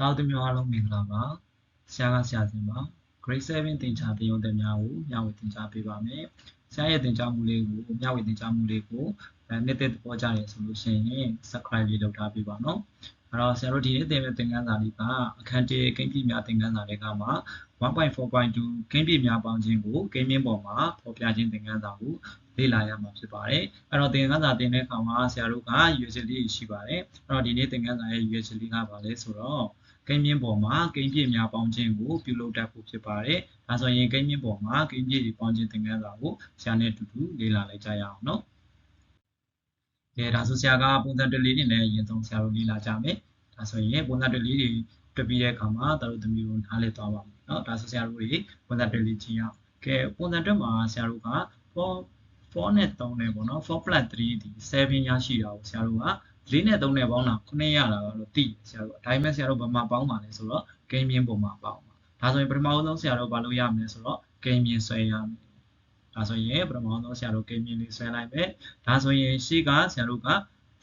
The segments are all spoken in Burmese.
တောက်တမျိုးအားလုံးမင်္ဂလာပါဆရာကဆရာစင်ပါ grade 7သင်ကြားပေးရုံးတဲ့များကိုမျှဝေသင်ကြားပေးပါမယ်ဆရာရဲ့သင်ကြားမှုလေးကိုမျှဝေသင်ကြားမှုလေးကိုအဲနှစ်သက်သဘောကျတယ်ဆိုလို့ရှိရင် subscribe လေးလုပ်ထားပေးပါနော်အဲ့တော့ဆရာတို့ဒီနေ့သင်မယ့်သင်ခန်းစာလေးကအခန်း1ကိန်းပြများသင်ခန်းစာလေးကမှာ1.4.2ကိန်းပြများပေါင်းခြင်းကိုကိန်းမြင့်ပေါ်မှာဖော်ပြခြင်းသင်ခန်းစာကိုလေ့လာရမှာဖြစ်ပါတယ်အဲ့တော့သင်ခန်းစာသင်တဲ့အခါမှာဆရာတို့က user လေးရှိပါတယ်အဲ့တော့ဒီနေ့သင်ခန်းစာရဲ့ user လေးကပါလဲဆိုတော့ ကိန်းမြင့်ပေါ်မှာကိန်းပြည့်များပေါင်းခြင်းကိုပြုလုပ်တတ်ဖို့ဖြစ်ပါတယ်။ဒါဆိုရင်ကိန်းမြင့်ပေါ်မှာကိန်းပြည့်တွေပေါင်းခြင်းသင်ခန်းစာကိုဆရာနဲ့အတူတူလေ့လာလိုက်ကြရအောင်နော်။ကဲဒါဆိုဆရာကပုံစံတလေးတွေနဲ့အရင်ဆုံးဆရာတို့လေ့လာကြမယ်။ဒါဆိုရင်ပုံစံတလေးတွေတွေ့ပြီးတဲ့အခါမှာတို့သမီးတို့နားလည်သွားပါမယ်နော်။ဒါဆိုဆရာတို့တွေပုံစံတလေးကြည့်ရအောင်။ကဲပုံစံတွက်မှာဆရာတို့က4 4နဲ့3နဲ့ပေါ့နော်4 3ဒီ7ရရှိတာကိုဆရာတို့က 4နဲ့3နဲ့ပေါင်းတာ9ရတာကတော့သိဆရာတို့အတိုင်းမဲ့ဆရာတို့ဘာမှပေါင်းပါလဲဆိုတော့ game မြင်းပုံမှာပေါင်းပါဒါဆိုရင်ပထမဆုံးဆရာတို့ဘာလုပ်ရမလဲဆိုတော့ game မြင်းဆွဲရမယ်ဒါဆိုရင်ပထမဆုံးဆရာတို့ game မြင်းလေးဆွဲလိုက်မယ်ဒါဆိုရင်ရှေ့ကဆရာတို့က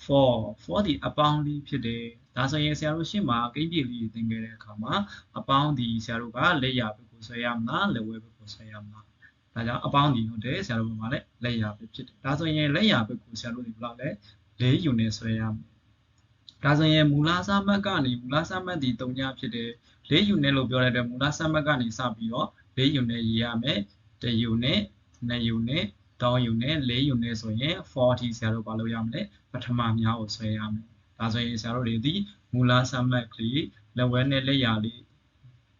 4 4ဒီအပေါင်းလေးဖြစ်တယ်ဒါဆိုရင်ဆရာတို့ရှေ့မှာကိန်းပြလေးသင်ခဲ့တဲ့အခါမှာအပေါင်းဒီဆရာတို့ကလက်ရဘက်ကိုဆွဲရမလားလက်ဝဲဘက်ကိုဆွဲရမလားဒါကြောင့်အပေါင်းဒီဟုတ်တယ်ဆရာတို့ဘက်မှာလည်းလက်ရပဲဖြစ်တယ်ဒါဆိုရင်လက်ရဘက်ကိုဆရာတို့ဒီဘလောက်လဲ ၄ယူနစ်ဆွဲရမယ်ဒါဆိုရင်မူလစမတ်ကနေမူလစမတ်ဒီ3ညဖြစ်တယ်၄ယူနစ်လို့ပြောတဲ့အတွက်မူလစမတ်ကနေစပြီးတော့၄ယူနစ်ရေးရမယ်1ယူနစ်2ယူနစ်3ယူနစ်4ယူနစ်ဆိုရင်40ဆရာတို့ဘာလို့ရမလဲပထမများကိုဆွဲရမယ်ဒါဆိုရင်ဆရာတို့တွေဒီမူလစမတ်ကလေးလက်ဝဲနဲ့လက်ရာလေး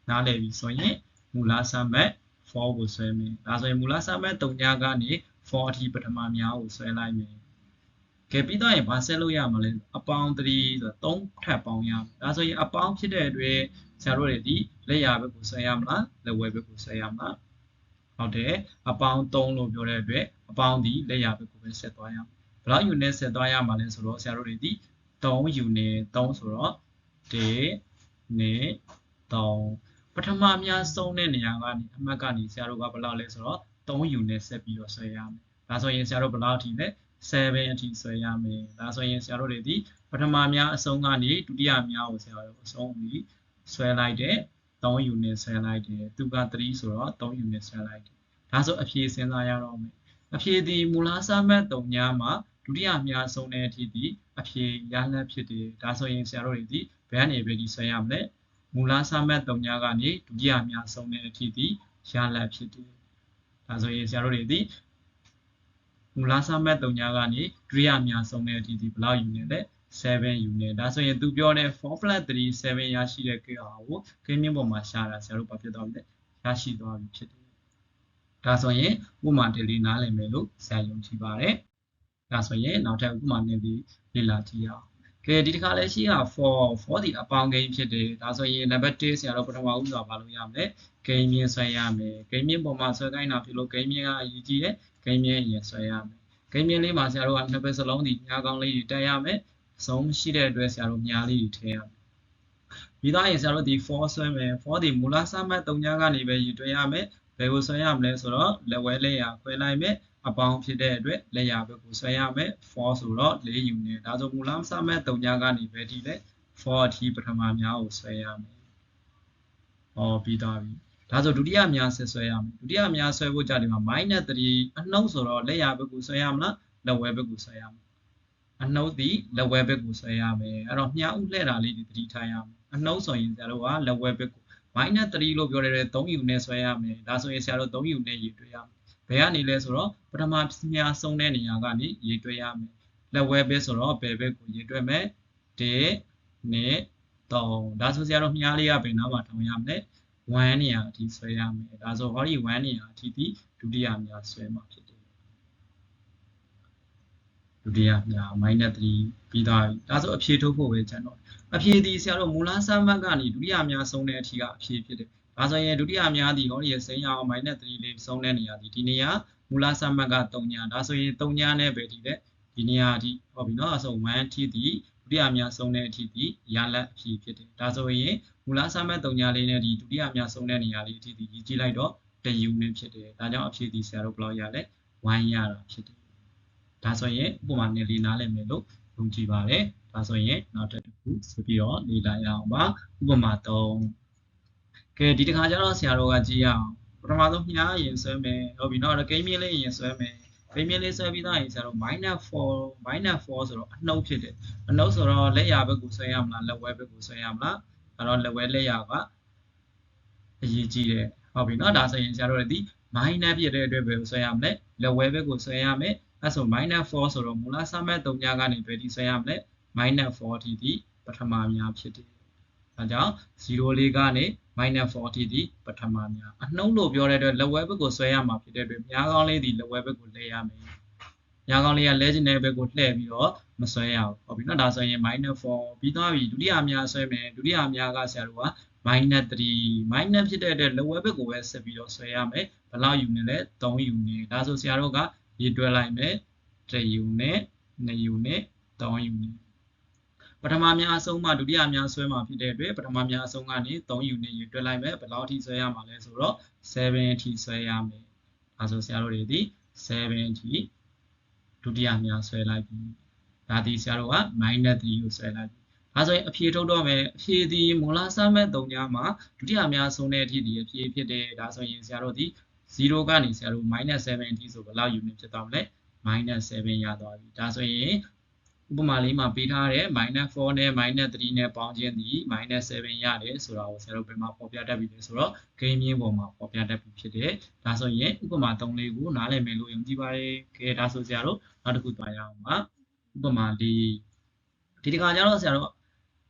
နားလည်ပြီဆိုရင်မူလစမတ်4ကိုဆွဲမယ်ဒါဆိုရင်မူလစမတ်3ညကနေ4အထိပထမများကိုဆွဲလိုက်မယ် ကဲပြီးတော့ရင်ဘာဆက်လို့ရမလဲအပေါင်း3ဆိုတော့3ထပ်ပေါင်းရမယ်ဒါဆိုရင်အပေါင်းဖြစ်တဲ့အတွက်ဆရာတို့တွေဒီလက်ရာဘက်ကိုဆွဲရမလားလက်ဝဲဘက်ကိုဆွဲရမလားဟုတ်တယ်အပေါင်း3လို့ပြောတဲ့အတွက်အပေါင်းဒီလက်ရာဘက်ကိုပဲဆက်သွားရမယ်ဘယ်လောက်ယူနဲ့ဆက်သွားရမှာလဲဆိုတော့ဆရာတို့တွေဒီ3ယူနဲ့3ဆိုတော့1နဲ့3ပထမများဆုံးတဲ့နေရာကနေအမှတ်ကနေဆရာတို့ကဘယ်လောက်လဲဆိုတော့3ယူနဲ့ဆက်ပြီးတော့ဆွဲရမယ် ဒါဆိုရင်ဆရာတို့ဘယ်လောက်အထိလဲ7အထိဆွဲရမယ်ဒါဆိုရင်ဆရာတို့တွေဒီပထမများအဆုံးကနေဒုတိယများကိုဆရာတို့အဆုံးပြီးဆွဲလိုက်တဲ့3ယူနဲ့ဆွဲလိုက်တယ်သူက3ဆိုတော့3ယူနဲ့ဆွဲလိုက်တယ်ဒါဆိုအဖြေစဉ်းစားရတော့မယ်အဖြေဒီမူလစမတ်3ညမှာဒုတိယများဆုံးတဲ့အထိဒီအဖြေရလတ်ဖြစ်တယ်ဒါဆိုရင်ဆရာတို့တွေဒီဘယ်ကနေပဲဒီဆွဲရမလဲမူလစမတ်3ညကနေဒုတိယများဆုံးတဲ့အထိဒီရလတ်ဖြစ်တယ်ဒါဆိုရင်ဆရာတို့တွေဒီ မူလစမတ်3ညကနေဒုတိယများဆုံးတဲ့အထိဒီဘယ်လောက်ယူနေလဲ7ယူနေဒါဆိုရင်သူပြောတဲ့ 4 3 7ရရှိတဲ့ကိဟာကိုကိန်းမြင့်ပေါ်မှာရှာတာဆရာတို့ဘာဖြစ်သွားပြီလဲရရှိသွားပြီဖြစ်တယ်ဒါဆိုရင်ဥပမာတလေးနားလည်မယ်လို့ဆရာယုံကြည်ပါတယ်ဒါဆိုရင်နောက်ထပ်ဥပမာနဲ့ဒီလေ့လာကြည့်ရအောင်ကဲဒီတစ်ခါလဲရှိက4 4ဒီအပေါင်းကိန်းဖြစ်တယ်ဒါဆိုရင် number 1ဆရာတို့ပထမဦးစွာဘာလို့ရမလဲကိန်းမြင့်ဆွဲရမယ်ကိန်းမြင့်ပေါ်မှာဆွဲကိုင်းတာဖြစ်လို့ကိန်းမြင့်ကအရေးကြီးတယ် ကိန်းမြင့်ရင်ဆွဲရမယ်ကိန်းမြင့်လေးမှာဆရာတို့ကနှစ်ပတ်စလုံးဒီညာကောင်းလေးတွေတက်ရမယ်အဆုံးရှိတဲ့အတွက်ဆရာတို့ညာလေးတွေထည့်ရမယ်ပြီးသားရင်ဆရာတို့ဒီ4ဆွဲမယ်4ဒီမူလစမှတ်3ညကနေပဲယူတွဲရမယ်ဘယ်ကိုဆွဲရမလဲဆိုတော့လက်ဝဲလက်ရခွဲလိုက်မယ်အပေါင်းဖြစ်တဲ့အတွက်လက်ရဘက်ကိုဆွဲရမယ်4ဆိုတော့4ယူနေဒါဆိုမူလစမှတ်3ညကနေပဲဒီလဲ4အထိပထမများကိုဆွဲရမယ်ဟောပြီးသွားပြီ ဒါဆိုဒုတိယများဆက်ဆွဲရမယ်ဒုတိယများဆွဲဖို့ကြတယ်မှာ -3 အနှုတ်ဆိုတော့လက်ရဘက်ကိုဆွဲရမလားလက်ဝဲဘက်ကိုဆွဲရမလားအနှုတ်ဒီလက်ဝဲဘက်ကိုဆွဲရမယ်အဲ့တော့မြားဥလှဲ့တာလေးဒီသတိထားရမယ်အနှုတ်ဆိုရင်ဆရာတို့ကလက်ဝဲဘက်ကို -3 လို့ပြောရတဲ့3ယူနဲ့ဆွဲရမယ်ဒါဆိုရင်ဆရာတို့3ယူနဲ့ရေတွဲရမယ်ဘယ်ကနေလဲဆိုတော့ပထမမြားဆုံးတဲ့နေရာကနေရေတွဲရမယ်လက်ဝဲဘက်ဆိုတော့ဘယ်ဘက်ကိုရေတွဲမယ်1နဲ့3ဒါဆိုဆရာတို့မြားလေးကဘယ်နားမှာထောင်ရမလဲ1 နေရာအထိဆွဲရမယ်ဒါဆိုဟောဒီ1နေရာအထိဒီဒုတိယမြားဆွဲမှာဖြစ်တယ်ဒုတိယမြား -3 ပြီးသွားပြီဒါဆိုအဖြေထုတ်ဖို့ပဲကျန်တော့အဖြေဒီဆရာတို့မူလစမ်းမတ်ကနေဒုတိယများဆုံးတဲ့အထိကအဖြေဖြစ်တယ်။ဒါဆိုရင်ဒုတိယများဒီဟောဒီစိမ်းရအောင် -3 လေးဆုံးတဲ့နေရာဒီဒီနေရာမူလစမ်းမတ်က3ညာဒါဆိုရင်3ညာနဲ့ပဲဒီတဲ့ဒီနေရာဒီဟောပြီနော်အဲဆို1အထိဒီဒုတိယများဆုံးတဲ့အထိဒီရလက်အဖြေဖြစ်တယ်။ဒါဆိုရင် မူလစမ်းမတ်3ညာလေးနဲ့ဒီဒုတိယများဆုံးတဲ့နေရာလေးအထိဒီရေးကြည့်လိုက်တော့တယူနစ်ဖြစ်တယ်။ဒါကြောင့်အဖြေဒီဆရာတို့ဘယ်လောက်ရလဲ1ရတာဖြစ်တယ်။ဒါဆိုရင်ဥပမာနဲ့လေးနားလည်မယ်လို့ယုံကြည်ပါတယ်ဒါဆိုရင်နောက်တစ်ခုဆက်ပြီးတော့လေ့လာရအောင်ပါဥပမာ3ကဲဒီတစ်ခါကျတော့ဆရာတော်ကကြည့်ရအောင်ပထမဆုံးမြားရင်ဆွဲမယ်ဟုတ်ပြီနော်ကိန်းမြင့်လေးရင်ဆွဲမယ်ကိန်းမြင့်လေးဆွဲပြီးသားရင်ဆရာတော် -4 -4 ဆိုတော့အနှုတ်ဖြစ်တယ်အနှုတ်ဆိုတော့လက်ရဘက်ကိုဆွဲရမလားလက်ဝဲဘက်ကိုဆွဲရမလား အဲ့တော့လက်ဝဲလက်ရကအရေးကြီးတယ်ဟုတ်ပြီနော်ဒါဆိုရင်ဆရာတို့လည်းဒီ minus ဖြစ်တဲ့အတွက်ပဲဆွဲရမလဲလက်ဝဲဘက်ကိုဆွဲရမယ်အဲဆို -4 ဆိုတော့မူလစမဲ့3ညကနေဘယ်ထိဆွဲရမလဲ -4 ထိဒီပထမများဖြစ်တယ်ဒါကြောင့်0လေးကနေ -4 ထိဒီပထမများအနှုံးလို့ပြောတဲ့အတွက်လက်ဝဲဘက်ကိုဆွဲရမှာဖြစ်တဲ့အတွက်များကောင်းလေးဒီလက်ဝဲဘက်ကိုလဲရမယ် ညာကောင်းလေးကလဲကျင်တဲ့ဘက်ကိုလှည့်ပြီးတော့မဆွဲရဘူးဟုတ်ပြီနော်ဒါဆိုရင် -4 ပြီးသွားပြီဒုတိယများဆွဲမယ်ဒုတိယများကဆရာတို့က minus 3 minus ဖြစ်တဲ့အတွက် lower ဘက်ကိုပဲဆက်ပြီးတော့ဆွဲရမယ်ဘယ်လောက်ယူနေလဲ3ယူနေဒါဆိုဆရာတို့ကရေးတွဲလိုက်မယ်1ယူနေ2ယူနေ3ယူနေပထမများအဆုံးမှဒုတိယများဆွဲမှာဖြစ်တဲ့အတွက်ပထမများအဆုံးကနေ3ယူနေရေးတွဲလိုက်မယ်ဘယ်လောက်ထိဆွဲရမှာလဲဆိုတော့7ထိဆွဲရမယ်ဒါဆိုဆရာတို့တွေဒီ7ထိဒု တိယများဆွဲလိုက်ပြီဒါဒီဆရာတို့က -3 ကိုဆွဲလိုက်ပြီဒါဆိုရင်အဖြေထုတ်တော့မယ်အဖြေဒီမူလစမဲ့3ညမှာဒုတိယအများဆုံးတဲ့အထိဒီအဖြေဖြစ်တယ်ဒါဆိုရင်ဆရာတို့ဒီ0ကနေဆရာတို့ -7 အထိဆိုဘယ်လောက် unit ဖြစ်သွားမလဲ -7 ရသွားပြီဒါဆိုရင် ဥပမာလေးမှာပေးထားတဲ့ -4 နဲ့ -3 နဲ့ပေါင်းခြင်းဒီ -7 ရတယ်ဆိုတာကိုဆရာတို့ဘယ်မှာပေါ်ပြတတ်ပြီလဲဆိုတော့ game ရင်းပေါ်မှာပေါ်ပြတတ်ပြီဖြစ်တယ်ဒါဆိုရင်ဥပမာ3လေးကိုနားလည်မယ်လို့ယုံကြည်ပါတယ်ကဲဒါဆိုဆရာတို့နောက်တစ်ခုသွားရအောင်ပါဥပမာလေးဒီတခါကျတော့ဆရာတို့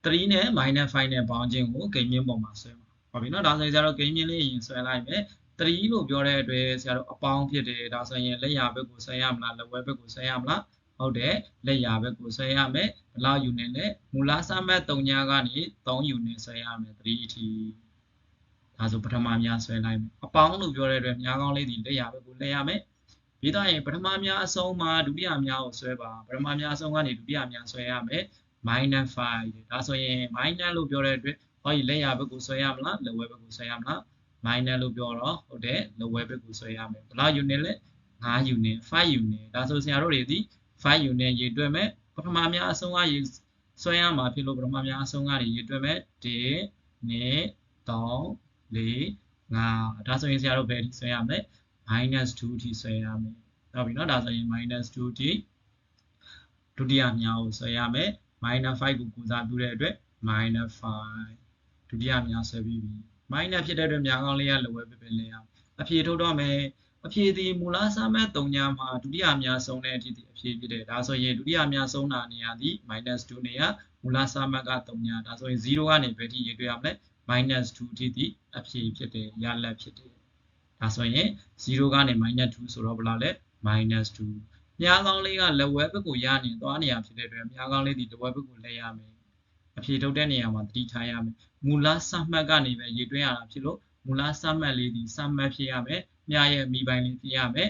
3နဲ့ minus 5နဲ့ပေါင်းခြင်းကိုဂိမ်းမြင့်ပေါ်မှာဆွဲမှာဟုတ်ပြီနော်ဒါဆိုရင်ဆရာတို့ဂိမ်းမြင့်လေးရင်ဆွဲလိုက်မယ်3လို့ပြောတဲ့အတွက်ဆရာတို့အပေါင်းဖြစ်တယ်ဒါဆိုရင်လက်ရဘက်ကိုဆွဲရမလားလက်ဝဲဘက်ကိုဆွဲရမလား ဟုတ်တယ်လက်ရဘက်ကိုဆွဲရမယ်ဘယ်လောက်ယူနေလဲမူလစမတ်3ညကနေ3ယူနေဆွဲရမယ်3အထိဒါဆိုပထမများဆွဲလိုက်မယ်အပေါင်းလို့ပြောတဲ့အတွက်များကောင်းလေးဒီလက်ရဘက်ကိုလက်ရမယ်ပြီးတော့ရင်ပထမများအဆုံးမှာဒုတိယများကိုဆွဲပါပထမများအဆုံးကနေဒုတိယများဆွဲရမယ် minus 5တယ်ဒါဆိုရင် minus လို့ပြောတဲ့အတွက်ဟောဒီလက်ရဘက်ကိုဆွဲရမလားလက်ဝဲဘက်ကိုဆွဲရမလား minus လို့ပြောတော့ဟုတ်တယ်လက်ဝဲဘက်ကိုဆွဲရမယ်ဘယ်လောက် unit လဲ5 unit 5 unit ဒါဆိုဆရာတို့တွေဒီ 5 unit ရေးတွက်မယ်ပထမများအဆုံးကရေးဆွဲရမှာဖြစ်လို့ပထမများအဆုံးကနေရေးတွက်မယ်1 2 3 4 5ဒါဆိုရင်ဆရာတို့ဘယ်ထိဆွဲရမလဲ -2 ထိဆွဲရမယ်ဟုတ်ပြီနော်ဒါဆိုရင် -2 ထိဒုတိယမြောက်ကိုဆွဲရမယ် minus 5ကိုကိုစားပြုတဲ့အတွက် minus 5ဒုတိယများဆွဲပြီးပြီ minus ဖြစ်တဲ့အတွက်များကောင်းလေးရလိုပဲပဲပဲလဲရအဖြေထုတ်တော့မယ် အဖြေဒီမူလစမဲ့3ညမှာဒုတိယများဆုံးတဲ့အထိဒီအဖြေဖြစ်တယ်ဒါဆိုရင်ဒုတိယများဆုံးတာနေရာဒီ -2 နေရာမူလစမတ်က3ညဒါဆိုရင်0ကနေဘယ်ထိရေးတွေ့ရမလဲ -2 အထိဒီအဖြေဖြစ်တယ်ရလက်ဖြစ်တယ်ဒါဆိုရင်0ကနေ -2 ဆိုတော့ဘယ်လောက်လဲ -2 မြားကောင်းလေးကလက်ဝဲဘက်ကိုရနေသွားနေရဖြစ်တဲ့အတွက်မြားကောင်းလေးဒီလက်ဝဲဘက်ကိုလဲရမယ်အဖြေထုတ်တဲ့နေရာမှာတတိထားရမယ်မူလစမှတ်ကနေပဲရေးတွင်းရတာဖြစ်လို့မူလစမှတ်လေးဒီစမှတ်ဖြစ်ရမယ် မြားရဲ့မိပိုင်းလေးဖြစ်ရမယ်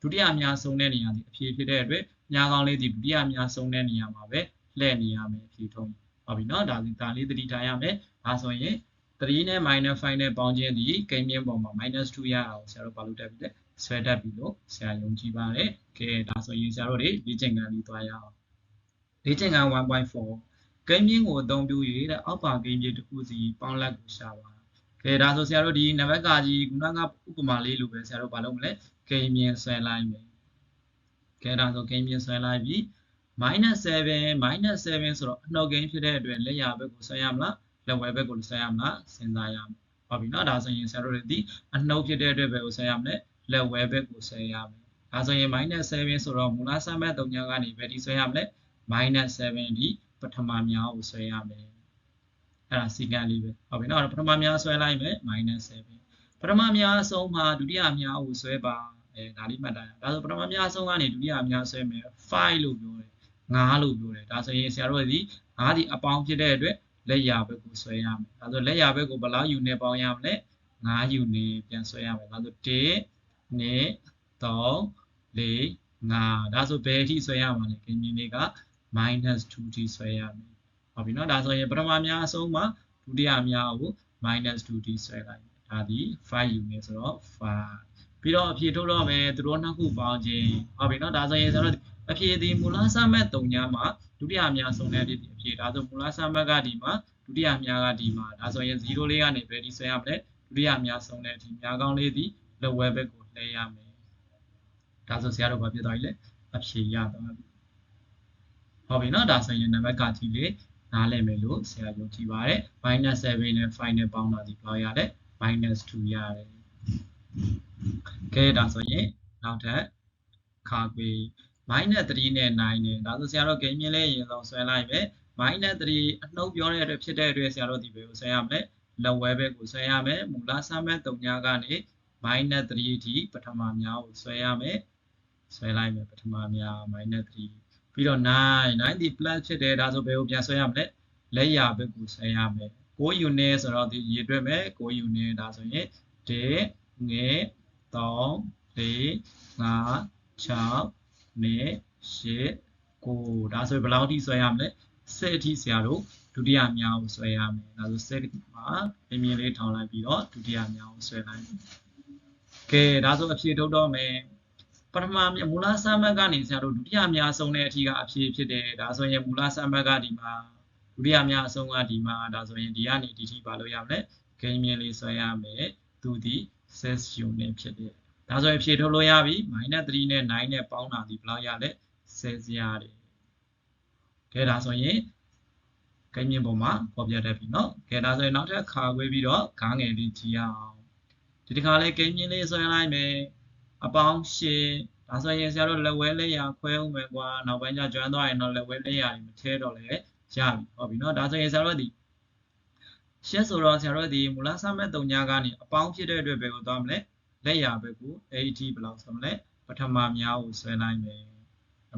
ဒုတိယမြားဆုံးတဲ့နေရာဒီအဖြေဖြစ်တဲ့အတွက်မြားကောင်းလေးဒီဒုတိယမြားဆုံးတဲ့နေရာမှာပဲလှည့်နေရမယ်အဖြေထုတ်ဟုတ်ပြီနော်ဒါဒီဒါလေးတတိထားရမယ်ဒါဆိုရင်3နဲ့ -5 နဲ့ပေါင်းခြင်းဒီကိန်းမြင့်ပေါ်မှာ -2 ရအောင်ဆရာတို့ဘာလို့တက်ပြီလဲဆွဲတတ်ပြီလို့ဆရာယုံကြည်ပါတယ်။ကဲဒါဆိုရင်ဆရာတို့တွေလေ့ကျင့်ခန်းလေးသွားရအောင်။လေ့ကျင့်ခန်း1.4ကိန်းမြင့်ကိုအသုံးပြု၍တဲ့အောက်ပါကိန်းမြင့်တစ်ခုစီပေါင်းလက်ကိုရှာပါ။ ကဲဒါဆိုဆရာတို့ဒီနံပါတ်ကကြီးခုနကဥပမာလေးလိုပဲဆရာတို့ဘာလုပ်မလဲ။ကိန်းမြင့်ဆွဲလိုက်မယ်။ကဲဒါဆိုကိန်းမြင့်ဆွဲလိုက်ပြီ။ -7 -7 ဆိုတော့အနှုတ်ကိန်းဖြစ်တဲ့အတွက်လက်ရဘက်ကိုဆွဲရမလားလက်ဝဲဘက်ကိုဆွဲရမလားစဉ်းစားရမယ်။ဟုတ်ပြီနော်ဒါဆိုရင်ဆရာတို့တွေဒီအနှုတ်ဖြစ်တဲ့အတွက်ဘယ်ကိုဆွဲရမလဲလက်ဝဲဘက်ကိုဆွဲရမယ်။ဒါဆိုရင် -7 ဆိုတော့မူလစမဲ့3ညကနေဘယ်ဒီဆွဲရမလဲ -7 ဒီပထမများကိုဆွဲရမယ်။ အဲ့ဒါစီကံလေးပဲ။ဟုတ်ပြီနော်ပထမများဆွဲလိုက်မယ် -7 ပထမများအဆုံးမှာဒုတိယများကိုဆွဲပါအဲဒါလေးမှတ်တာ။ဒါဆိုပထမများအဆုံးကနေဒုတိယများဆွဲမယ်5လို့ပြောတယ်။9လို့ပြောတယ်။ဒါဆိုရင်ဆရာတို့ဒီ9ဒီအပေါင်းဖြစ်တဲ့အတွက်လက်ရဘက်ကိုဆွဲရမယ်။ဒါဆိုလက်ရဘက်ကိုဘယ်လောက်ယူနေပေါင်းရမလဲ9ယူနေပြန်ဆွဲရမယ်။ဒါဆို1 2 3 4 5ဒါဆိုဘယ်အထိဆွဲရမှာလဲကင်းမြင်လေးက -2 ထိဆွဲရမယ် ဟုတ်ပြီနော်ဒါဆိုရင်ပထမအများအဆုံးမှာဒုတိယအများကို -2d ဆွဲလိုက်ဒါသည်5 unit ဆိုတော့5ပြီးတော့အဖြေထုတ်တော့မယ်သူတို့နှစ်ခုပေါင်းခြင်းဟုတ်ပြီနော်ဒါဆိုရင်ဆိုတော့အဖြေဒီမူလဆမတ်၃ညမှာဒုတိယအများဆုံးတဲ့ဒီအဖြေဒါဆိုမူလဆမတ်ကဒီမှာဒုတိယအများကဒီမှာဒါဆိုရင်0လေးကနေဘယ်ဒီဆွဲရမလဲဒုတိယအများဆုံးတဲ့ဒီများကောင်းလေးဒီလက်ဝဲဘက်ကိုလှည့်ရမယ်ဒါဆိုဆရာတို့ဘာပြသွားပြီလဲအဖြေရသွားပြီဟုတ်ပြီနော်ဒါဆိုရင်နံပါတ်ကကြီးလေး နားလည်မယ်လို့ဆရာယုံကြည်ပါတယ် -7 နဲ့5နဲ့ပေါင်းတာဒီဘယ်လောက်ရလဲ -2 ရတယ်ကဲဒါဆိုရင်နောက်ထပ်ခါကွေ -3 နဲ့9နဲ့ဒါဆိုဆရာတို့ဂိမ်းမြင်လေးရင်ဆုံးဆွဲလိုက်မယ် -3 အနှုတ်ပြောတဲ့အတွက်ဖြစ်တဲ့အတွက်ဆရာတို့ဒီဘယ်ကိုဆွဲရမလဲလက်ဝဲဘက်ကိုဆွဲရမယ်မူလစမဲ့3ညကနေ -3 အထိပထမများကိုဆွဲရမယ်ဆွဲလိုက်မယ်ပထမများ -3 ပြီးတော့9 9ဒီ plus ဖြစ်တယ်ဒါဆိုဘယ်ကိုပြန်ဆွဲရမလဲလက်ရဘက်ကိုဆွဲရမယ်6 unit ဆိုတော့ဒီရေတွက်မယ်6 unit ဒါဆိုရင်1ငယ်3 4 5 6နဲ့8 9ဒါဆိုရင်ဘယ်လောက်ထိဆွဲရမလဲ10အထိဆရာတို့ဒုတိယမြောက်ကိုဆွဲရမယ်ဒါဆို10မှာအမြင်လေးထောင်လိုက်ပြီးတော့ဒုတိယမြောက်ကိုဆွဲလိုက်မယ်ကဲဒါဆိုအဖြေထုတ်တော့မယ် ပထမမူလစမ်းမတ်ကနေဆရာတို့ဒုတိယများဆုံးတဲ့အထိကအဖြေဖြစ်တယ်ဒါဆိုရင်မူလစမ်းမတ်ကဒီမှာဒုတိယများအဆုံးကဒီမှာဒါဆိုရင်ဒီကနေဒီထိပါလို့ရမလဲဂိမ်းမြင်လေးဆွဲရမယ်သူဒီ ses unit ဖြစ်တယ်ဒါဆိုရင်ဖြေထုတ်လို့ရပြီ -3 နဲ့9နဲ့ပေါင်းတာဒီဘယ်လောက်ရလဲ10ရတယ်ကဲဒါဆိုရင်ကိန်းမြင့်ပုံမှာပေါ်ပြတတ်ပြီเนาะကဲဒါဆိုရင်နောက်ထပ်ခါခွေးပြီးတော့ခါငယ်လေးကြည့်ရအောင်ဒီတစ်ခါလေးကိန်းမြင့်လေးဆွဲလိုက်မယ် အပေါင်းရှင်းဒါဆိုရင်ဆရာတို့လက်ဝဲလက်ရာခွဲဦးမယ်ကွာနောက်ပိုင်းကျကျွမ်းသွားရင်တော့လက်ဝဲလက်ရာတွေမထဲတော့လဲရပြီဟုတ်ပြီနော်ဒါဆိုရင်ဆရာတို့ဒီရှင်းဆိုတော့ဆရာတို့ဒီမူလဆမဲ့တုံညာကနေအပေါင်းဖြစ်တဲ့အတွက်ပဲကိုသွားမလဲလက်ရာပဲကို AT ဘယ်လောက်ဆိုမလဲပထမများကိုဆွဲလိုက်မယ်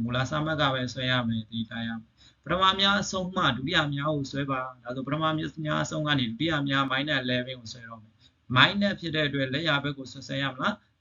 မူလဆမဲ့ကပဲဆွဲရမယ်ဒီထားရမယ်ပထမများအဆုံးမှဒုတိယများကိုဆွဲပါဒါဆိုပထမများအဆုံးကနေဒုတိယများ -11 ကိုဆွဲတော့မယ် minus ဖြစ်တဲ့အတွက်လက်ရာဘက်ကိုဆွဆဲရမလား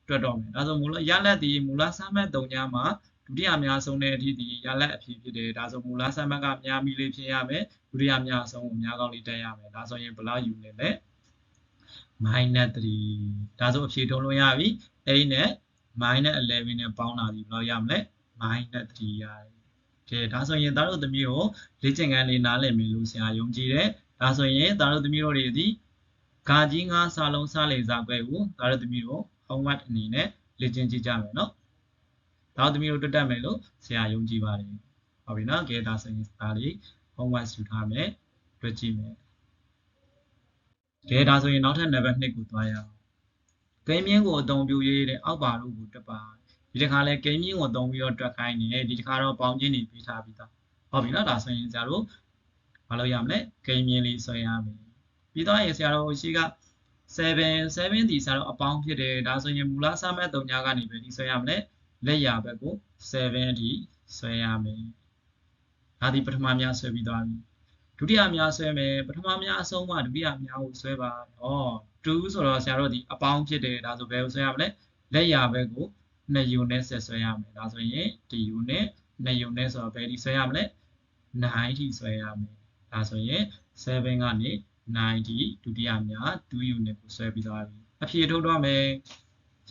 က် တော့မယ်ဒါဆိုမူလရလက်ဒီမူလစမ်းမဲ့3ညမှာဒုတိယများဆုံးတဲ့အထိဒီရလက်အဖြေဖြစ်တယ်ဒါဆိုမူလစမ်းမဲ့ကများမီလေးဖြစ်ရမယ်ဒုတိယများဆုံးကိုများကောင်းလေးတက်ရမယ်ဒါဆိုရင်ဘယ်လောက်ယူနေလဲ minus 3ဒါဆိုအဖြေထုတ်လို့ရပြီအဲ့နဲ့ minus 11 နဲ့ပေါင်းတာဒီဘယ်လောက်ရမလဲ minus 3ရတယ်ကဲဒါဆိုရင်သားတို့သမီးကိုလေ့ကျင့်ခန်းလေးနားလည်ပြီလို့ဆရာယုံကြည်တယ်ဒါဆိုရင်သားတို့သမီးတို့တွေဒီဂါကြီးငါးစာလုံးစလေစာခွဲကိုသားတို့သမီးတို့ homework အနေနဲ့လေ့ကျင့်ကြည့်ကြမယ်နော်သားတို့သမီးတို့တက်တက်မယ်လို့ဆရာယုံကြည်ပါတယ်ဟုတ်ပြီနော်ကဲဒါဆိုရင်ဒါလေး homework ယူထားမယ်တွေ့ကြည့်မယ်ကဲဒါဆိုရင်နောက်ထပ် level 2ကိုသွားရအောင်ကိန်းမြင့်ကိုအသုံးပြုရေးတဲ့အောက်ပါလို့ကိုတက်ပါဒီတစ်ခါလဲကိန်းမြင့်ကိုအသုံးပြီးတော့တွက်ခိုင်းနေဒီတစ်ခါတော့ပေါင်းချင်းနေပေးထားပြီးသားဟုတ်ပြီနော်ဒါဆိုရင်ဆရာတို့မလုပ်ရမလဲကိန်းမြင့်လေးဆွဲရမယ်ပြီးတော့ရင်ဆရာတို့ရှိက 7 7ဒီဆရာတို့အပေါင်းဖြစ်တယ်ဒါဆိုရင်မူလစမဲ့3ညကနေပဲဒီဆွဲရမလဲလက်ရဘက်ကို7ဒီဆွဲရမယ်ဒါဒီပထမများဆွဲပြီးသွားပြီဒုတိယများဆွဲမယ်ပထမများအဆုံးမှဒုတိယများကိုဆွဲပါဩ2ဆိုတော့ဆရာတို့ဒီအပေါင်းဖြစ်တယ်ဒါဆိုဘယ်ကိုဆွဲရမလဲလက်ရာဘက်ကို2 unit ဆက်ဆွဲရမယ်ဒါဆိုရင်ဒီ unit 2 unit ဆိုတော့ဘယ်ဒီဆွဲရမလဲ9ထိဆွဲရမယ်ဒါဆိုရင်7ကနေ 9ထိဒုတိယများ2 unit ကိုဆွဲပြီးသွားပြီအဖြေထုတ်တော့မယ်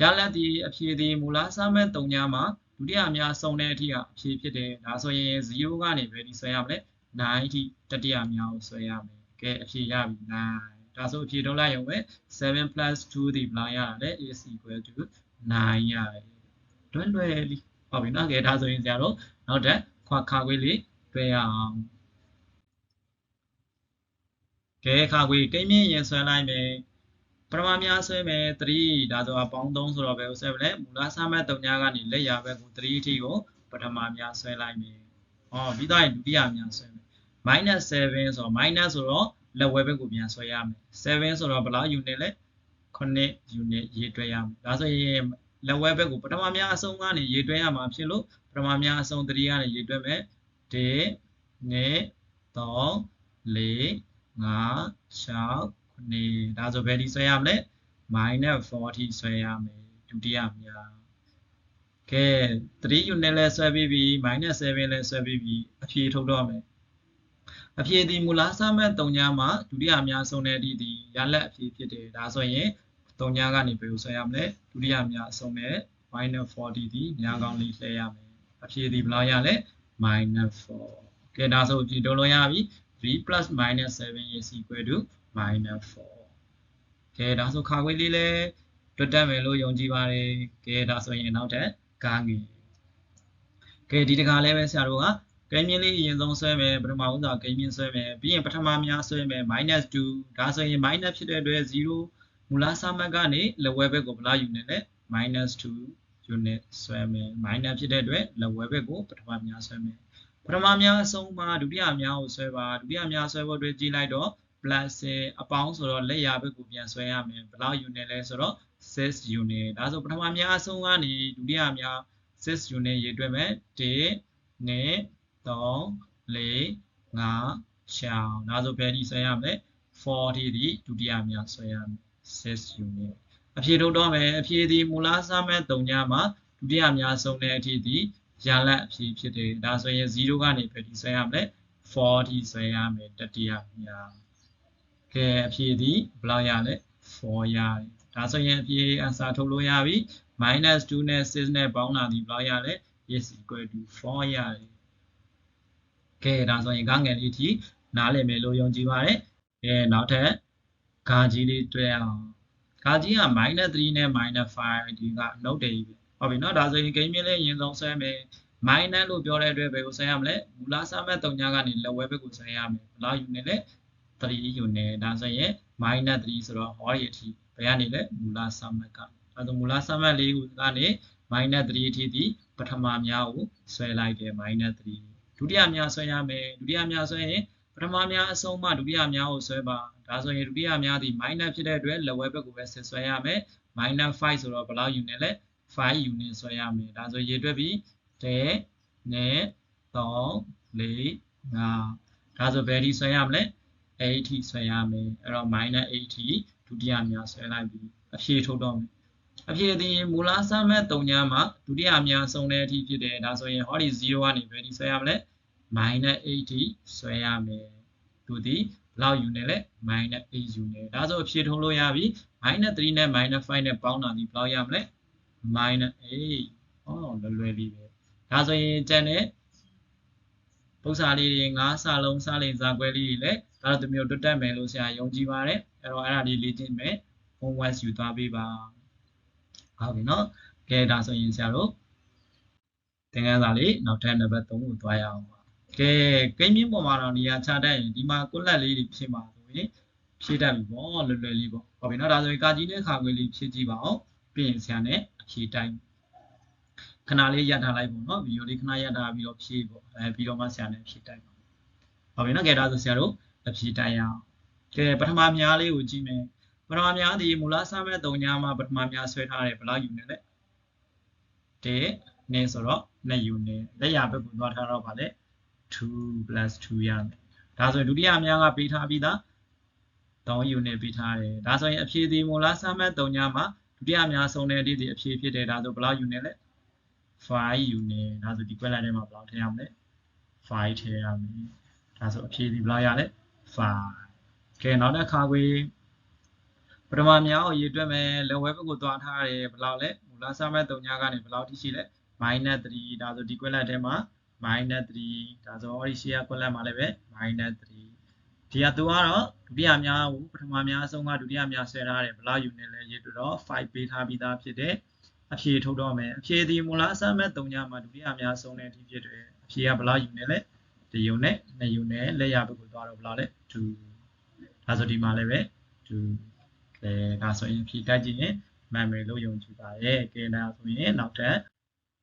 ရလက်ဒီအဖြေဒီမူလစမဲ့3ညမှာဒုတိယများစုံတဲ့အထိကအဖြေဖြစ်တယ်ဒါဆိုရင်0ကနေဘယ်ဒီဆွဲရမလဲ9ထိတတိယမြောက်ဆွဲရမယ်ကဲအဖြေရပြီ9ဒါဆိုအဖြေထုတ်လိုက်ရုံပဲ7 2ဒီဘလောက်ရတာလဲ is equal to 9ရတယ်လွယ်လွယ်လေးဟုတ်ပြီနော်ကဲဒါဆိုရင်ကြတော့နောက်တက်ခွာခါခွေးလေးတွေ့ရအောင် ကဲခါခွေးကိန်းမြင့်ရင်ဆွဲလိုက်မယ်ပရမများဆွဲမယ်3ဒါဆိုအပေါင်း3ဆိုတော့ဘယ်ကိုဆွဲမလဲမူလစမဲ့3ညကနေလက်ရဘက်ကို3အထိကိုပထမများဆွဲလိုက်မယ်ဟောပြီးတော့ဒုတိယများဆွဲမယ် minus 7ဆိုတော့ minus ဆိုတော့လက်ဝဲဘက်ကိုပြန်ဆွဲရမယ်7ဆိုတော့ဘယ်လောက် unit လဲ9 unit ရေးတွက်ရမယ်ဒါဆိုရင်လက်ဝဲဘက်ကိုပထမများအဆုံးကနေရေတွဲရမှာဖြစ်လို့ပထမများအဆုံး3ကနေရေတွဲမယ်1 2 3 4 5 6 9ဒါဆိုဘယ်ဒီဆွဲရမလဲ -40 ဆွဲရမယ်ဒုတိယများကဲ3 unit လဲဆွဲပြီးပြီ -7 လဲဆွဲပြီးပြီအဖြေထုတ်တော့မယ်အဖြေဒီမူလစမဲ့3ညမှာဒုတိယများဆုံးတဲ့အထိဒီရလက်အဖြေဖြစ်တယ်ဒါဆိုရင်3ညကနေဘယ်ကိုဆွဲရမလဲဒုတိယများအဆုံးနဲ့ -40 ဒီညာကောင်းလေးလှည့်ရမယ်အဖြေဒီဘယ်လောက်ရလဲ -4 ကဲဒါဆိုအဖြေထုတ်လို့ရပြီ v plus minus 7 is equal to minus 4ကဲဒါဆိုခါခွေးလေးလဲတွတ်တက်မယ်လို့ယုံကြည်ပါတယ်ကဲဒါဆိုရင်နောက်ထပ်ကားငယ်ကဲဒီတခါလဲပဲဆရာတို့ကဂိမ်းမြင့်လေးအရင်ဆုံးဆွဲမယ်ပထမဦးစွာဂိမ်းမြင့်ဆွဲမယ်ပြီးရင်ပထမများဆွဲမယ် -2 ဒါဆိုရင် minus ဖြစ်တဲ့အတွက်0မူလစာမှတ်ကနေလက်ဝဲဘက်ကိုဘယ်လောက်ယူနေလဲ -2 unit ဆွဲမယ် minus ဖြစ်တဲ့အတွက်လက်ဝဲဘက်ကိုပထမများဆွဲမယ် ပထမများအဆုံးမှာဒုတိယများကိုဆွဲပါဒုတိယများဆွဲဖို့အတွက်ကြည့်လိုက်တော့ plus အပေါင်းဆိုတော့လက်ရာဘက်ကိုပြန်ဆွဲရမယ်ဘယ်လောက် unit လဲဆိုတော့6 unit ဒါဆိုပထမများအဆုံးကနေဒုတိယများ6 unit ရေးတွက်မယ်1 2 3 4 5 6ဒါဆိုဘယ်ဒီဆွဲရမလဲ40ဒီဒုတိယများဆွဲရမယ်6 unit အဖြေထုတ်တော့မယ်အဖြေဒီမူလစမဲ့3ညမှာဒုတိယများဆုံးတဲ့အထိဒီ ရလက်အဖြေဖြစ်တယ်ဒါဆိုရင်0ကနေဘယ်ဒီဆွဲရမလဲ40ဆွဲရမယ်တတိယများကဲအဖြေဒီဘယ်လောက်ရလဲ4ရတယ်ဒါဆိုရင်အဖြေ answer ထုတ်လို့ရပြီ -2 နဲ့6နဲ့ပေါင်းတာဒီဘယ်လောက်ရလဲ is equal to 4ရတယ်ကဲဒါဆိုရင်ကငယ်လေးထိနားလည်မယ်လို့ယုံကြည်ပါတယ်ကဲနောက်ထပ်ဂါကြီးလေးတွေ့အောင်ဂါကြီးက -3 နဲ့ -5 ဒီက note တွေပဲ ဟုတ်ပြီနော်ဒါဆိုရင်ဂိမ်းမြင့်လေးအရင်ဆုံးဆွဲမယ် minus လို့ပြောတဲ့အတွက်ဘယ်ကိုဆွဲရမလဲမူလစမဲ့3ညကနေလက်ဝဲဘက်ကိုဆွဲရမယ်ဘယ်လောက် unit လဲ3 unit ဒါဆိုရင် minus 3ဆိုတော့ဟောဒီအထိဘယ်ကနေလဲမူလစမဲ့ကအဲဒါမူလစမဲ့လေးကိုကနေ minus 3အထိဒီပထမများကိုဆွဲလိုက်တယ် minus 3ဒုတိယများဆွဲရမယ်ဒုတိယများဆွဲရင်ပထမများအဆုံးမှဒုတိယများကိုဆွဲပါဒါဆိုရင်ဒုတိယများဒီ minus ဖြစ်တဲ့အတွက်လက်ဝဲဘက်ကိုပဲဆက်ဆွဲရမယ် minus 5ဆိုတော့ဘယ်လောက် unit လဲ 5 unit ဆွဲရမယ်ဒါဆိုရေတွက်ပြီး1 2 3 4 5ဒါဆိုဘယ်ဒီဆွဲရမလဲ80ဆွဲရမယ်အဲ့တော့ -80 ဒုတိယများဆွဲလိုက်ပြီးအဖြေထုတ်တော့မယ်အဖြေသည်မူလစမဲ့3ညမှာဒုတိယများဆုံးတဲ့အထိဖြစ်တယ်ဒါဆိုရင်ဟောဒီ0ကနေဘယ်ဒီဆွဲရမလဲ -80 ဆွဲရမယ်သူသည်ဘလောက်ယူနေလဲ -8 ယူနေဒါဆိုအဖြေထုတ်လို့ရပြီ -3 နဲ့ -5 နဲ့ပေါင်းတာဒီဘလောက်ရမလဲ -8 ဟောလွယ်လွယ်လေးပဲဒါဆိုရင်ကျန်တဲ့ပု္ပ္ပစာလေးတွေငါးစာလုံးစာလိန်စာခွဲလေးတွေလည်းဒါတော့ဒီမျိုးတွတ်တက်မယ်လို့ဆရာယုံကြည်ပါတယ်အဲ့တော့အဲ့ဒါလေးလေ့ကျင့်မယ် homework ယူသွားပေးပါဟုတ်ပြီနော်ကဲဒါဆိုရင်ဆရာတို့သင်ခန်းစာလေးနောက်ထပ်နံပါတ်3ကိုသွားရအောင်ပါကဲကိန်းမြင့်ပေါ်မှာတော့နေရာချတတ်ရင်ဒီမှာကွက်လက်လေးတွေဖြစ်မှာဆိုရင်ဖြည့်တတ်ပြီပေါ့လွယ်လွယ်လေးပေါ့ဟုတ်ပြီနော်ဒါဆိုရင်ကာကြီးနဲ့ခါခွေလေးဖြည့်ကြည့်ပါအောင် ပြီးရင်ဆရာနဲ့အဖြေတိုင်းခဏလေးရပ်ထားလိုက်ပေါ့နော်ဗီဒီယိုလေးခဏရပ်ထားပြီးတော့ဖြည့်ပေါ့အဲပြီးတော့မှဆရာနဲ့ဖြည့်တိုင်းပါဟုတ်ပြီနော်ကဲဒါဆိုဆရာတို့အဖြေတိုင်းရအောင်ကဲပထမများလေးကိုကြည့်မယ်ပထမများဒီမူလစမဲ့3ညမှာပထမများဆွဲထားတယ်ဘယ်လောက်ယူနေလဲ1နဲ့ဆိုတော့2ယူနေလက်ရဘက်ကိုသွားထားတော့ဗာလဲ2 2ရမယ်ဒါဆိုရင်ဒုတိယများကပေးထားပြီးသား3 unit ပေးထားတယ်ဒါဆိုရင်အဖြေဒီမူလစမဲ့3ညမှာ ဒုတိယများဆုံးတဲ့အတိတ်ဒီအဖြေဖြစ်တယ်ဒါဆိုဘယ်လောက် unit လဲ5 unit ဒါဆိုဒီ query ထဲမှာဘယ်လောက်ထည့်ရမလဲ5ထည့်ရမယ်ဒါဆိုအဖြေဒီဘယ်လောက်ရလဲ5ကဲနောက်တစ်ခါခွေပထမများကိုရေးတွက်မယ်လက်ဝဲဘက်ကိုသွားထားရတယ်ဘယ်လောက်လဲမူလစမဲ့3ညကနေဘယ်လောက်ထိရှိလဲ -3 ဒါဆိုဒီ query ထဲမှာ -3 ဒါဆိုဟောဒီရှေ့က query မှာလည်းပဲ -3 ဒီကသူကတော့ဒုတိယများကိုပထမများအဆုံးကဒုတိယများဆွဲထားတယ်ဘယ်လောက်ယူနေလဲရေးတွက်တော့5ပေးထားပြီးသားဖြစ်တယ်အဖြေထုတ်တော့မယ်အဖြေဒီမူလအစမဲ့3ညမှာဒုတိယများဆုံးတဲ့အထိဖြစ်တယ်အဖြေကဘယ်လောက်ယူနေလဲတယုံနဲ့နှစ်ယုံနဲ့လက်ရဘက်ကိုသွားတော့ဘယ်လောက်လဲ2ဒါဆိုဒီမှာလည်းပဲ2အဲဒါဆိုရင်ဖြေတိုက်ကြည့်ရင်မှန်မယ်လို့ယုံကြည်ပါရဲ့ကဲဒါဆိုရင်နောက်ထပ်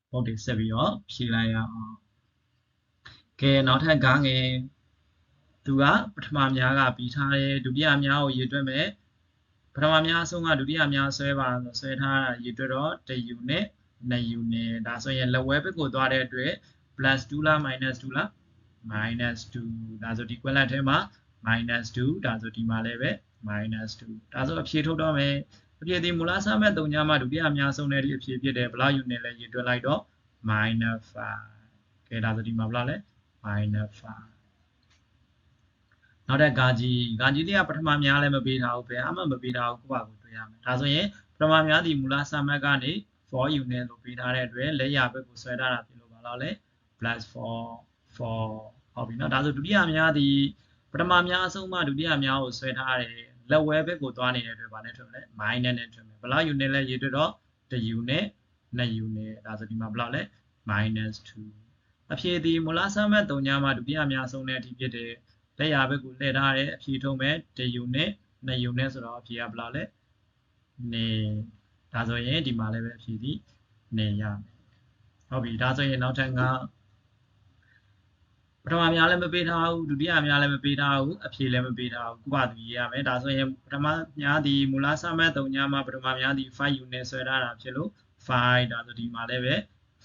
ဟုတ်တယ်ဆက်ပြီးတော့ဖြေလိုက်ရအောင်ကဲနောက်ထပ်ကားငယ် သူကပထမများကပြီးထားတယ်ဒုတိယများကိုရေးတွက်မယ်ပပထမများအဆုံးကဒုတိယများဆွဲပါဆိုဆွဲထားတာရေတွက်တော့1 unit 2 unit ဒါဆိုရင်လက်ဝဲဘက်ကိုသွားတဲ့အတွက် plus 2လား minus 2လား minus 2ဒါဆိုဒီ equivalent ထဲမှာ minus 2ဒါဆိုဒီမှာလည်းပဲ minus 2ဒါဆိုအဖြေထုတ်တော့မယ်အဖြေဒီမူလဆမဲ့3ညမှာဒုတိယအများဆုံးတဲ့ဒီအဖြေဖြစ်တယ်ဘလောက် unit လဲရေတွက်လိုက်တော့ minus 5ကဲဒါဆိုဒီမှာဘလောက်လဲ minus 5 နောက်တဲ့ဂါကြီးဂါကြီးတွေကပထမများလည်းမပေးတာဘူးဘယ်အမှမပေးတာဘူးကိုယ့်ဘာကိုတွေ့ရမယ်ဒါဆိုရင်ပထမများဒီမူလစာမတ်ကနေ for unit လို့ပေးထားတဲ့အတွက်လက်ရဘက်ကိုဆွဲထားတာဖြစ်လို့ပါတော့လေ plus for for ဟုတ်ပြီနော်ဒါဆိုဒုတိယများဒီပထမများအဆုံးမှဒုတိယများကိုဆွဲထားတယ်လက်ဝဲဘက်ကိုသွားနေတဲ့အတွက်ဗာနဲ့ထွက်မလဲ minus နဲ့ထွက်မယ်ဘလောက် unit လဲရေးတွေ့တော့1 unit 2 unit ဒါဆိုဒီမှာဘလောက်လဲ -2 အဖြေဒီမူလဆမ်းမဲ့3ညမှာဒုတိယအများဆုံးတဲ့အထိဖြစ်တယ် လက်ရာဘက်ကိုလှည့်ထားတယ်အဖြေထုံးမဲ့1 unit 2 unit ဆိုတော့အဖြေကဘယ်လောက်လဲနေဒါဆိုရင်ဒီမှာလည်းပဲအဖြေဒီနေရမယ်ဟုတ်ပြီဒါဆိုရင်နောက်ထပ်ကပထမများလည်းမပေးထားဘူးဒုတိယများလည်းမပေးထားဘူးအဖြေလည်းမပေးထားဘူးကုပသူရေးရမယ်ဒါဆိုရင်ပထမများဒီမူလဆမဲ့3ညမှာပထမများဒီ5 unit ဆွဲထားတာဖြစ်လို့5ဒါဆိုဒီမှာလည်းပဲ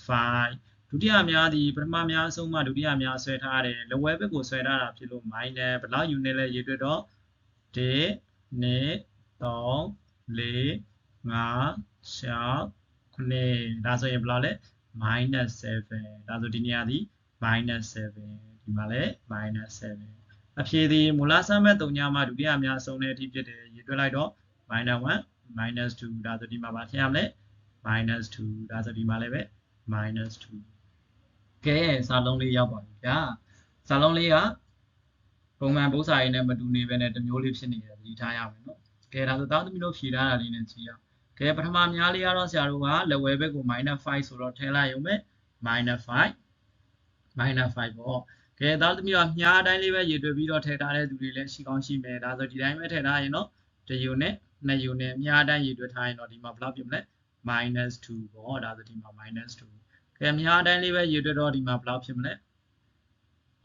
5 ဒုတိယများဒီပထမများအဆုံးမှဒုတိယများဆွဲထားတယ်လဝဲဘက်ကိုဆွဲထားတာဖြစ်လို့ minus ဘယ်လောက် unit လဲရေးတွေ့တော့1 2 3 4 5 6 9ဒါဆိုရင်ဘယ်လောက်လဲ minus 7ဒါဆိုဒီနေရာဒီ minus 7ဒီမှာလည်း minus 7အဖြေဒီမူလဆမ်းမဲ့3ညမှာဒုတိယများအဆုံးတဲ့အထိဖြစ်တယ်ရေးတွက်လိုက်တော့ minus 1 minus 2ဒါဆိုဒီမှာပါထည့်ရမလဲ minus 2ဒါဆိုဒီမှာလည်းပဲ minus 2 ကဲစာလုံးလေးရောက်ပါပြီဗျာစာလုံးလေးကပုံမှန်ဘုစာရင်းနဲ့မတူနေပဲနဲ့တစ်မျိုးလေးဖြစ်နေတယ်သတိထားရမယ်နော်ကဲဒါဆိုတောင်းသမီးတို့ဖြေထားတာလေးနဲ့ကြည့်ရအောင်ကဲပထမများလေးကတော့ဆရာတို့ကလက်ဝဲဘက်ကို -5 ဆိုတော့ထည့်လိုက်ရုံပဲ -5 minus 5ပေါ့ကဲသားသမီးကမြားအတိုင်းလေးပဲရေတွက်ပြီးတော့ထည့်ထားတဲ့သူတွေလည်းရှိကောင်းရှိမယ်ဒါဆိုဒီတိုင်းပဲထည့်ထားရင်တော့1 unit 2 unit မြားအတိုင်းရေတွက်ထားရင်တော့ဒီမှာဘယ်လောက်ဖြစ်မလဲ minus 2ပေါ့ဒါဆိုဒီမှာ minus 2 ကဲမြားအတိုင်းလေးပဲရေတွက်တော့ဒီမှာဘယ်လောက်ဖြစ်မလဲ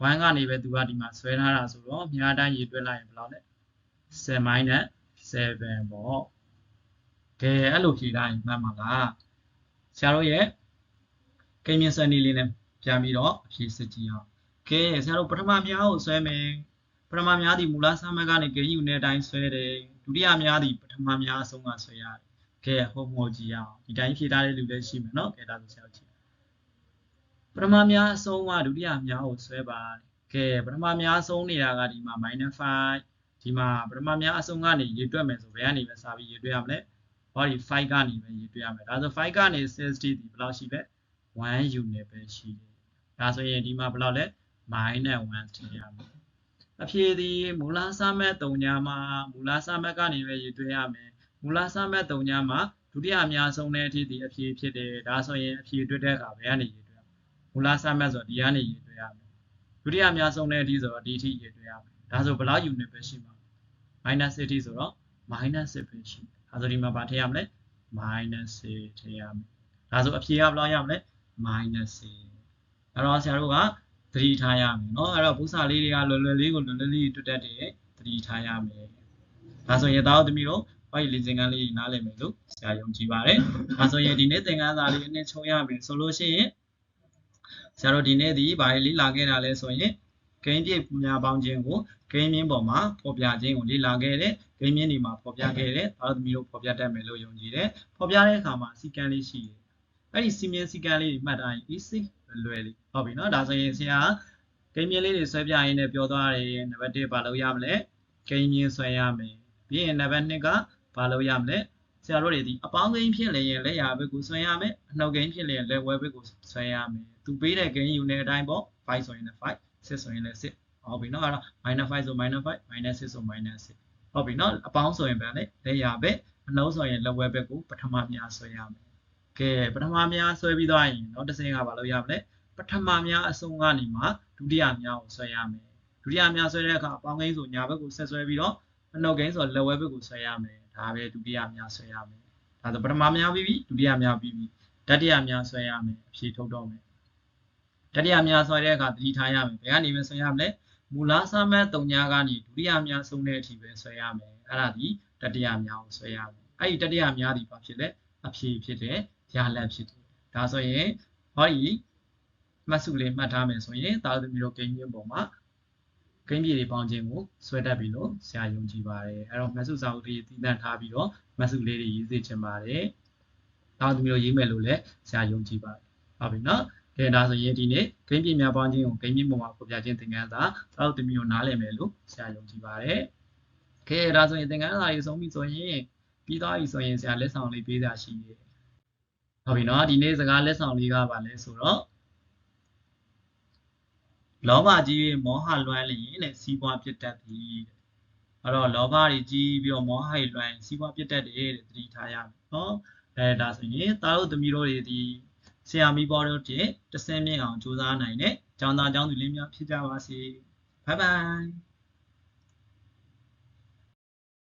1ကနေပဲသူကဒီမှာဆွဲထားတာဆိုတော့မြားအတိုင်းရေတွက်လိုက်ရင်ဘယ်လောက်လဲ7 minus 7ပေါ့ကဲအဲ့လိုဖြေလိုက်ရင်မှတ်မှာလားဆရာတို့ရဲ့ကိန်းမြင့်စံနေလေးနဲ့ပြန်ပြီးတော့အဖြေစစ်ကြည့်အောင်ကဲဆရာတို့ပထမများကိုဆွဲမယ်ပထမများဒီမူလဆမ်းမကနေဂိမ်းယူနေတဲ့အတိုင်းဆွဲတယ်ဒုတိယများဒီပထမများအဆုံးကဆွဲရတယ်ကဲဟိုမောကြည့်အောင်ဒီတိုင်းဖြေထားတဲ့လူလည်းရှိမယ်နော်ကဲဒါဆိုဆရာတို့ကြည့် ပထမများအဆုံးကဒုတိယများကိုဆွဲပါတယ်ကဲပထမများအဆုံးနေတာကဒီမှာ -5 ဒီမှာပထမများအဆုံးကနေရေတွက်မယ်ဆိုဘယ်ကနေပဲစပြီးရေတွက်ရမလဲဟောဒီ5ကနေပဲရေတွက်ရမယ်ဒါဆို5ကနေ60ဒီဘယ်လောက်ရှိလဲ1 unit ပဲရှိတယ်ဒါဆိုရင်ဒီမှာဘယ်လောက်လဲ minus 1ထည့်ရမယ်အဖြေဒီမူလစမဲ့3ညမှာမူလစမဲ့ကနေပဲရေးတွဲရမယ်မူလစမဲ့3ညမှာဒုတိယအများဆုံးတဲ့အထိဒီအဖြေဖြစ်တယ်ဒါဆိုရင်အဖြေတွက်တဲ့အခါဘယ်ကနေရေးတွဲရမူလစမဲ့ဆိုဒီကနေရေးတွဲရမယ်ဒုတိယအများဆုံးတဲ့အထိဆိုတော့ဒီအထိရေးတွဲရမယ်ဒါဆိုဘယ်လောက် unit ပဲရှိမှာ minus 6အထိဆိုတော့ minus 6ပဲရှိတယ်ဒါဆိုဒီမှာဗာထည့်ရမလဲ minus 6ထည့်ရမယ်ဒါဆိုအဖြေကဘယ်လောက်ရမလဲ minus 6အဲ့တော့ဆရာတို့ကသတိထားရမယ်เนาะအဲ့တော့ဘုစာလေးတွေကလွယ်လွယ်လေးကိုလွယ်လွယ်လေးတွတ်တတ်တယ်သတိထားရမယ်ဒါဆိုရင်သားတို့သမီးတို့ဘာကြီးလေ့ကျင့်ခန်းလေးနားလည်မယ်လို့ဆရာယုံကြည်ပါတယ်ဒါဆိုရင်ဒီနေ့သင်ခန်းစာလေးအနည်းချုံရမယ်ဆိုလို့ရှိရင် ဆရာတို့ဒီနေ့ဒီဘာလေးလေ့လာခဲ့တာလဲဆိုရင်ဂိမ်းပြည့်များပေါင်းခြင်းကိုဂိမ်းမြင်းပေါ်မှာဖော်ပြခြင်းကိုလေ့လာခဲ့တဲ့ဂိမ်းမြင်းဒီမှာဖော်ပြခဲ့တဲ့သားတို့သမီးတို့ဖော်ပြတတ်မယ်လို့ယုံကြည်တယ်ဖော်ပြတဲ့အခါမှာစီကံလေးရှိတယ်အဲ့ဒီစီမင်းစီကံလေးတွေမှတ်ထားရင် easy လွယ်လေးဟုတ်ပြီနော်ဒါဆိုရင်ဆရာဂိမ်းမြင်းလေးတွေဆွဲပြရင်းနဲ့ပြောသွားတယ်နံပါတ်1ဘာလုပ်ရမလဲဂိမ်းမြင်းဆွဲရမယ်ပြီးရင်နံပါတ်2ကဘာလုပ်ရမလဲ ဆရာတို့တွေဒီအပေါင်းကိန်းဖြစ်လေရင်လက်ရာဘက်ကိုဆွဲရမယ်အနှုတ်ကိန်းဖြစ်လေရင်လက်ဝဲဘက်ကိုဆွဲရမယ်သူပေးတဲ့ကိန်းယူနေတဲ့အတိုင်းပေါ့5ဆိုရင်လည်း5 6ဆိုရင်လည်း6ဟုတ်ပြီနော်အဲ့တော့ -5 ဆို -5 -6 ဆို -6 ဟုတ်ပြီနော်အပေါင်းဆိုရင်ပြန်လေလက်ရာဘက်အနှုတ်ဆိုရင်လက်ဝဲဘက်ကိုပထမများဆွဲရမယ်ကဲပထမများဆွဲပြီးသွားရင်နော်တစ်စင်းကဘာလို့ရမလဲပထမများအဆုံးကနေမှဒုတိယများကိုဆွဲရမယ်ဒုတိယများဆွဲတဲ့အခါအပေါင်းကိန်းဆိုညာဘက်ကိုဆက်ဆွဲပြီးတော့အနှုတ်ကိန်းဆိုလက်ဝဲဘက်ကိုဆွဲရမယ် ဒါပဲဒုတိယများဆွဲရမယ်ဒါဆိုပထမများပြီးပြီဒုတိယများပြီးပြီတတိယများဆွဲရမယ်အဖြေထုတ်တော့မယ်တတိယများဆွဲတဲ့အခါသတိထားရမယ်ဘယ်ကနေပဲဆွဲရမလဲမူလဆမ်းမဲ့3ညကနေဒုတိယများဆုံးတဲ့အထိပဲဆွဲရမယ်အဲ့ဒါဒီတတိယများကိုဆွဲရမယ်အဲ့ဒီတတိယများဒီဘာဖြစ်လဲအဖြေဖြစ်တဲ့ရလတ်ဖြစ်တယ်ဒါဆိုရင်ဟောဒီမှတ်စုလေးမှတ်ထားမယ်ဆိုရင်တာသမီတို့ဂိမ်းရင်းပေါ်မှာ ဂိမ်းပြေတွေပေါင်းခြင်းကိုဆွဲတတ်ပြီလို့ဆရာယုံကြည်ပါတယ်အဲ့တော့မှတ်စုစာအုပ်လေးတည်တံ့ထားပြီးတော့မှတ်စုလေးတွေရေးစေချင်ပါတယ်တာသမီတို့ရေးမယ်လို့လည်းဆရာယုံကြည်ပါတယ်ဟုတ်ပြီနော်ကဲဒါဆိုရင်ဒီနေ့ဂိမ်းပြေများပေါင်းခြင်းကိုဂိမ်းပြေပေါ်မှာဖော်ပြခြင်းသင်ခန်းစာတာသမီတို့နားလည်မယ်လို့ဆရာယုံကြည်ပါတယ်ကဲဒါဆိုရင်သင်ခန်းစာရေးဆုံးပြီဆိုရင်ပြီးသွားပြီဆိုရင်ဆရာလက်ဆောင်လေးပေးတာရှိတယ်ဟုတ်ပြီနော်ဒီနေ့စကားလက်ဆောင်လေးကပါလဲဆိုတော့ လောဘကြီး၍မောဟလွှမ်းလျင်တဲ့စီးပွားပြတ်တတ်သည်တဲ့အဲ့တော့လောဘတွေကြီးပြီးတော့မောဟတွေလွှမ်းရင်စီးပွားပြတ်တတ်တယ်တဲ့သတိထားရမယ်နော်အဲဒါဆိုရင်တာတို့သမီးတို့တွေဒီဆရာမီးပေါ်တို့တဆင်းမြင့်အောင်ကြိုးစားနိုင်တဲ့ကျောင်းသားကျောင်းသူလေးများဖြစ်ကြပါစေဘိုင်ဘိုင်